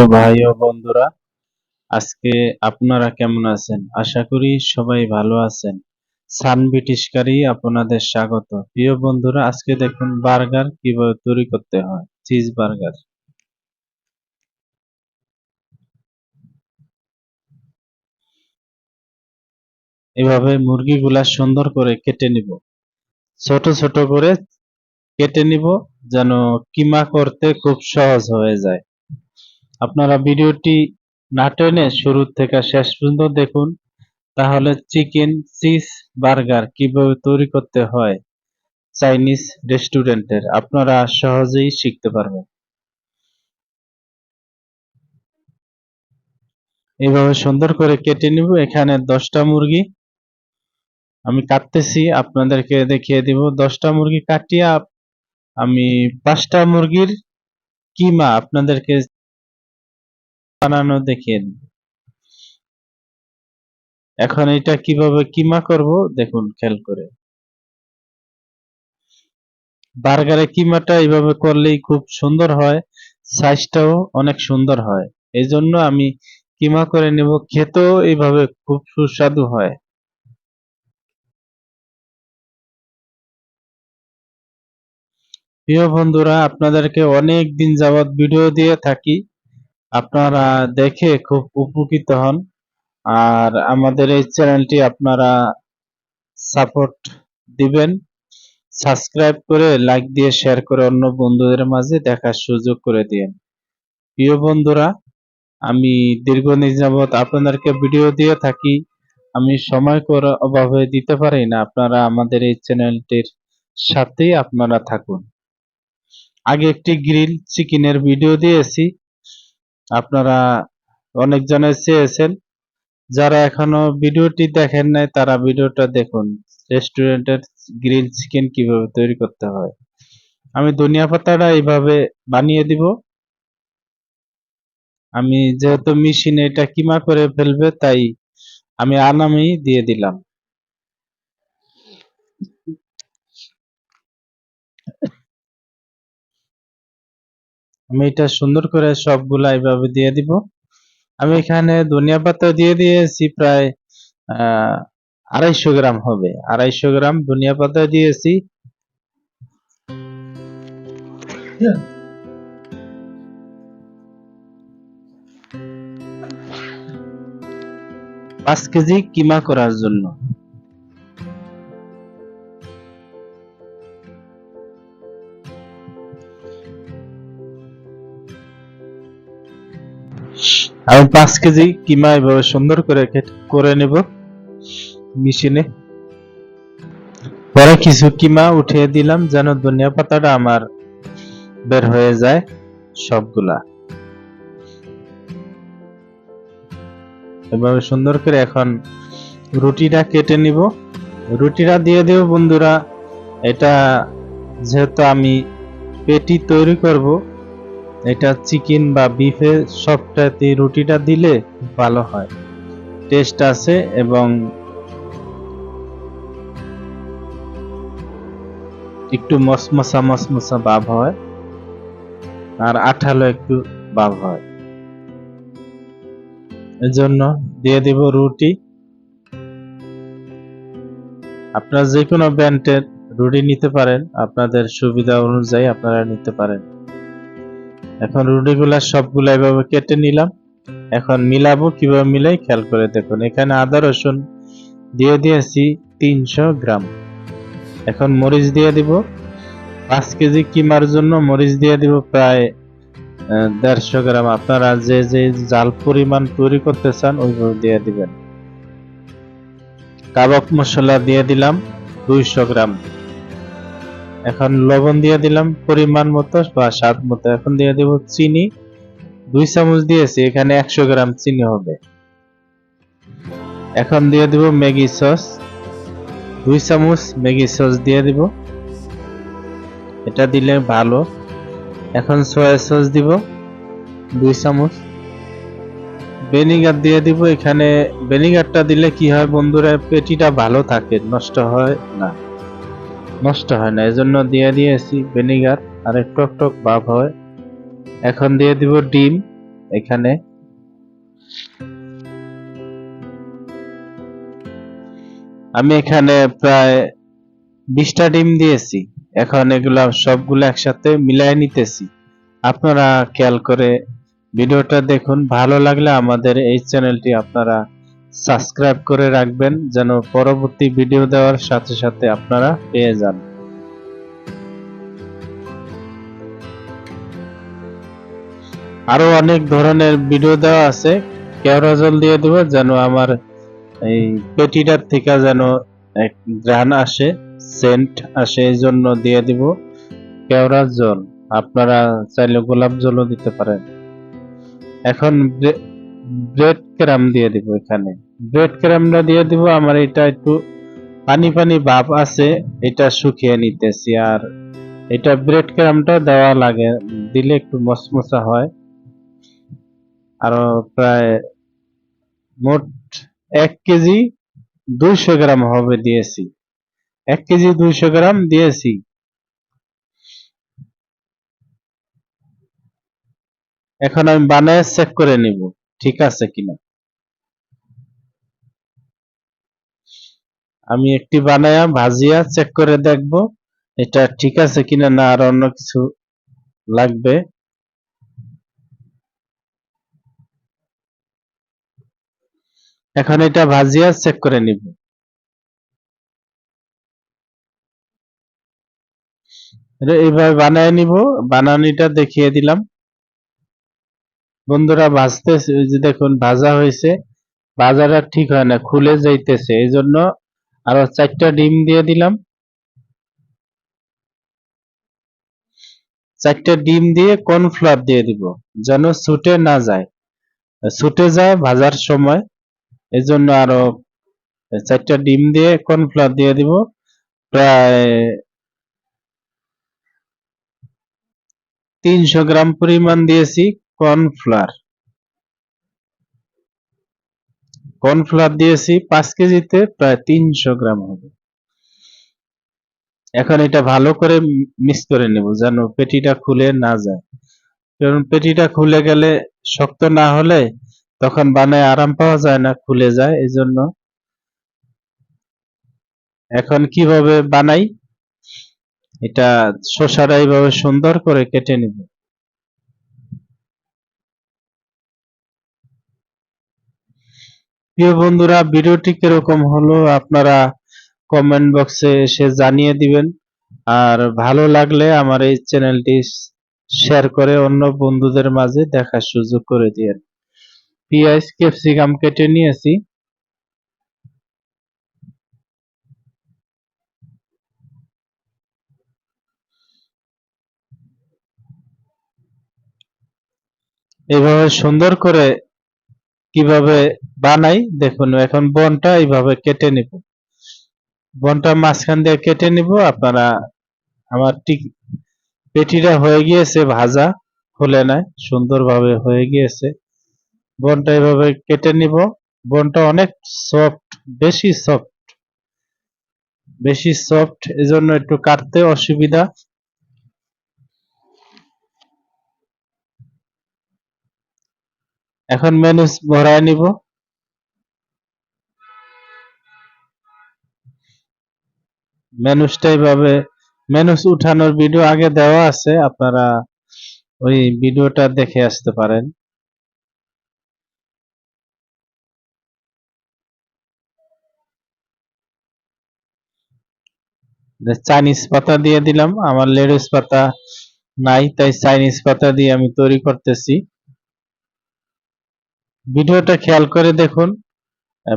প্রিয় ভাই ও বন্ধুরা, আজকে আপনারা কেমন আছেন? আশা করি সবাই ভালো আছেন। সান ব্রিটিশকারী আপনাদের স্বাগত। প্রিয় বন্ধুরা, আজকে দেখুন বার্গার কীভাবে তৈরি করতে হয়। Cheese burger. এভাবে মুরগিগুলা সুন্দর করে কেটে নিব। ছোট ছোট করে কেটে নিব, যেন কিমা করতে খুব সহজ হয়ে যায়। আপনারা ভিডিওটি না টেনে শুরু থেকে শেষ পর্যন্ত দেখুন, তাহলে চিকেন চিজ বার্গার কীভাবে তৈরি করতে হয় চাইনিজ রেস্টুরেন্টের আপনারা সহজেই শিখতে পারবেন। এভাবে সুন্দর করে কেটে নিব, এখানে দশটা মুরগি। আমি কাটতেছি, আপনাদেরকে দেখিয়ে দিব, দশটা মুরগি কাটিয়া আমি পাঁচটা মুরগির কিমা আপনাদেরকে বানানো দিই এখন এটা কীভাবে কিমা করব? দেখুন, খেয়াল করে। বার্গারে কিমাটা এইভাবে করলেই খুব সুন্দর হয়, সাইজটাও অনেক সুন্দর হয়। এই জন্য আমি কিমা করে নেব, খেতেও এইভাবে খুব সুস্বাদু হয়। প্রিয় বন্ধুরা, আপনাদেরকে অনেক দিন যাবৎ ভিডিও দিয়ে থাকি। আপনারা দেখে খুব উপকৃত হন। আর আমাদের এই চ্যানেলটি আপনারা সাপোর্ট দিবেন। সাবস্ক্রাইব করে লাইক দিয়ে শেয়ার করে অন্য বন্ধুদের মাঝে দেখার সুযোগ করে দিন প্রিয় বন্ধুরা, আমি দীর্ঘ যাবৎ আপনাদেরকে ভিডিও দিয়ে থাকি। আমি সময় করে অভাবে দিতে পারি না। আপনারা আমাদের এই চ্যানেলটির সাথেই আপনারা থাকুন। আগে একটি গ্রিল চিকেনের ভিডিও দিয়েছি। আপনারা অনেক জনে চেয়েছেন। যারা এখনও ভিডিওটি দেখেন নাই, তারা ভিডিওটা দেখুন। রেস্টুরেন্টের গ্রিল চিকেন কীভাবে তৈরি করতে হয়। আমি ধনিয়া পাতাটা এইভাবে বানিয়ে দিব। আমি যেহেতু মেশিনে এটা কিমা করে ফেলবে, তাই আমি আনামি দিয়ে দিলাম। আমি এটা সুন্দর করে সবগুলা এইভাবে দিয়ে দিব। আমি এখানে ধনিয়া পাতা দিয়ে দিয়েছি প্রায় আড়াইশো গ্রাম হবে। আড়াইশো গ্রাম ধনিয়া পাতা দিয়েছি। পাঁচ কেজি কিমা করার জন্য। আমি পাঁচ কেজি কিমা এভাবে সুন্দর করে করে নেব মেশিনে। পরে কিছু কিমা উঠিয়ে দিলাম যেন ধনিয়া পাতাটা আমার বের হয়ে যায় সবগুলা। এভাবে সুন্দর করে এখন রুটিটা কেটে নিব। রুটিটা দিয়ে দেব বন্ধুরা, এটা যেহেতু আমি পেটি তৈরি করব এটা চিকেন বা বিফে সবটাতে রুটিটা দিলে ভালো হয়। টেস্ট আছে এবং একটু মসমসা মসমসা ভাব হয় আর আঠালো একটু ভাব হয়। এজন্য দিয়ে দিব রুটি। আপনারা যে কোনো ব্র্যান্ডের রুটি নিতে পারেন। আপনাদের সুবিধা অনুযায়ী আপনারা নিতে পারেন। এখন রুটিগুলা সবগুলা এভাবে কেটে নিলাম। এখন মিলাবো, কীভাবে মিলাই খেয়াল করে দেখুন। এখানে আদা, রসুন দিয়ে দিয়েছি তিনশো গ্রাম। এখন মরিচ দিয়ে দিব। পাঁচ কেজি কিমার জন্য মরিচ দিয়ে দিব প্রায় দেড়শো গ্রাম। আপনারা যে যে জাল পরিমাণ তৈরি করতে চান, ওইভাবে দিয়ে দিবেন। কাবাব মশলা দিয়ে দিলাম দুইশো গ্রাম। এখন লবণ দিয়ে দিলাম পরিমাণ মতো বা স্বাদ মতো। এখন দিয়ে দেব চিনি। দুই চামচ দিয়েছি, এখানে একশো গ্রাম চিনি হবে। এখন দিয়ে দিব ম্যাগি সস। দুই চামচ ম্যাগি সস দিয়ে দিব। এটা দিলে ভালো। এখন সয়া সস দিব, দুই চামচ। ভিনিগার দিয়ে দিব, এখানে ভিনিগারটা দিলে কি হয় বন্ধুরা, পেটিটা ভালো থাকে, নষ্ট হয় না। নষ্ট হয় না। এজন্য দিয়ে দিয়েছি ভিনিগার আর টক টক ভাব হয়। এখন দিয়ে দিব ডিম, এখানে। আমি এখানে প্রায় বিশটা ডিম দিয়েছি। এখন এগুলা সবগুলো একসাথে মিলাই নিতেছি। আপনারা খেয়াল করে ভিডিওটা দেখুন। ভালো লাগলে আমাদের এই চ্যানেলটি আপনারা সাবস্ক্রাইব করে রাখবেন যেন পরবর্তী ভিডিও দেওয়ার সাথে সাথে আপনারা পেয়ে যান। আরও অনেক ধরনের ভিডিও দেওয়া আছে। কেওড়া জল দিয়ে দেব যেন আমার এই পেটিটার থেকে যেন এক ঘ্রাণ আসে, সেন্ট আসে, এই জন্য দিয়ে দিব। কেওড়া জল আপনারা চাইলে গোলাপ জলও দিতে পারেন। এখন ব্রেড ক্রাম দিয়ে দিব এখানে। ব্রেড ক্রামটা দিয়ে দিব, আমার এটা একটু পানি পানি ভাব আছে, এটা শুকিয়ে নিতেছি। আর এটা ব্রেড ক্রামটা দেওয়া লাগে, দিলে একটু মসমসা হয়। আরও প্রায় মোট এক কেজি দুইশো গ্রাম হবে দিয়েছি। এক কেজি দুইশো গ্রাম দিয়েছি। এখন আমি বানায় চেক করে নিব, ঠিক আছে কিনা। আমি একটি বানায়া ভাজিয়া চেক করে দেখব, এটা ঠিক আছে কিনা না, আর অন্য কিছু লাগবে। এখন এটা ভাজিয়া চেক করে নিব। এইভাবে বানায় নিব, বানানিটা দেখিয়ে দিলাম। বন্ধুরা ভাজতে ওই যে দেখুন, ভাজা হয়েছে। ভাজাটা ঠিক হয় না, খুলে যাইতেছে এই জন্য আরও চারটা ডিম দিয়ে দিলাম। চারটা ডিম দিয়ে কর্নফ্লাওয়ার দিয়ে দিব, যেন ছুটে না যায়। ছুটে যায় ভাজার সময় এই জন্য আরও চারটা ডিম দিয়ে কর্নফ্লাওয়ার দিয়ে দিব। প্রায় তিনশো গ্রাম পরিমাণ দিয়েছি কর্নফ্লাওয়ার কর্নফ্লাওয়ার দিয়েছি পাঁচ কেজিতে প্রায় তিনশো গ্রাম হবে। এখন এটা ভালো করে মিক্স করে নেব যেন পেটিটা খুলে না যায়। কারণ পেটিটা খুলে গেলে শক্ত না হলে তখন বানায় আরাম পাওয়া যায় না, খুলে যায়। এই জন্য এখন কীভাবে বানাই? এটা শসাটা এইভাবে সুন্দর করে কেটে নিব। প্রিয় বন্ধুরা, ভিডিওটি কীরকম হলো আপনারা কমেন্ট বক্সে এসে জানিয়ে দিবেন। আর ভালো লাগলে আমার এই চ্যানেলটি শেয়ার করে অন্য বন্ধুদের মাঝে দেখার সুযোগ করে দিয়েন। পিঁয়াজ ক্যাপসিকাম কেটে নিয়েছি। এভাবে সুন্দর করে কীভাবে বানাই? দেখুন, এখন বনটা এইভাবে কেটে নিব। বনটা মাঝখান দিয়ে কেটে নিব। আপনারা, আমার ঠিক পেটিটা হয়ে গিয়েছে, ভাজা, খুলে নাই, সুন্দরভাবে হয়ে গিয়েছে। বনটা এভাবে কেটে নিব। বনটা অনেক সফট বেশি সফট বেশি সফট এজন্য একটু কাটতে অসুবিধা। এখন ম্যানুস ভরায় নিব। ম্যানুসটা এইভাবে ম্যানুস উঠানোর ভিডিও আগে দেওয়া আছে, আপনারা ওই ভিডিওটা দেখে আসতে পারেন। চাইনিজ পাতা দিয়ে দিলাম, আমার লেডিস পাতা নাই, তাই চাইনিজ পাতা দিয়ে আমি তৈরি করতেছি। ভিডিওটা খেয়াল করে দেখুন।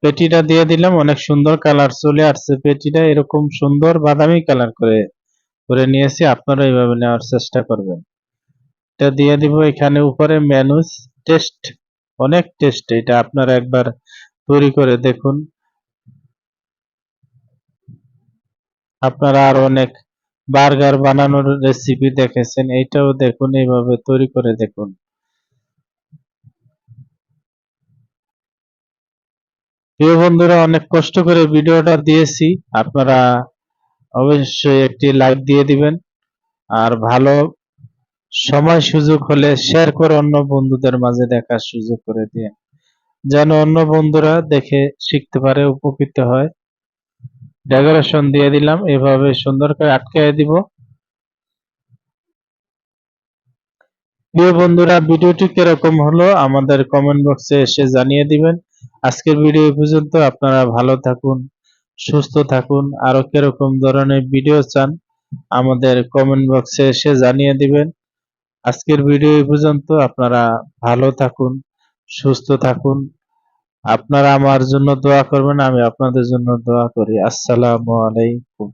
পেটিটা দিয়ে দিলাম, অনেক সুন্দর কালার চলে আসছে পেটিটা, এরকম সুন্দর বাদামি কালার করে করে নিয়েছি, আপনারা এইভাবে নেওয়ার চেষ্টা করবেন। এটা দিয়ে দিব এখানে উপরে ম্যানুস টেস্ট অনেক টেস্ট এটা আপনারা একবার তৈরি করে দেখুন। আপনারা আর অনেক বার্গার বানানোর রেসিপি দেখেছেন, এইটাও দেখুন, এইভাবে তৈরি করে দেখুন। প্রিয় বন্ধুরা, অনেক কষ্ট করে ভিডিওটা দিয়েছি। আপনারা অবশ্যই একটি লাইক দিয়ে দিবেন। আর ভালো সময় সুযোগ হলে শেয়ার করে অন্য বন্ধুদের মাঝে দেখার সুযোগ করে দিয়ে যেন অন্য বন্ধুরা দেখে, শিখতে পারে, উপকৃত হয়। ডেকোরেশন দিয়ে দিলাম। এভাবে সুন্দর করে আটকে দিব। প্রিয় বন্ধুরা, ভিডিওটি কীরকম হলো আমাদের কমেন্ট বক্সে এসে জানিয়ে দিবেন। আজকের ভিডিও পর্যন্ত আপনারা ভালো থাকুন, সুস্থ থাকুন, আরও কীরকম ধরনের ভিডিও চান আমাদের কমেন্ট বক্সে এসে জানিয়ে দিবেন। আজকের ভিডিও পর্যন্ত আপনারা ভালো থাকুন, সুস্থ থাকুন। আপনারা আমার জন্য দোয়া করবেন, আমি আপনাদের জন্য দোয়া করি। আসসালামু আলাইকুম।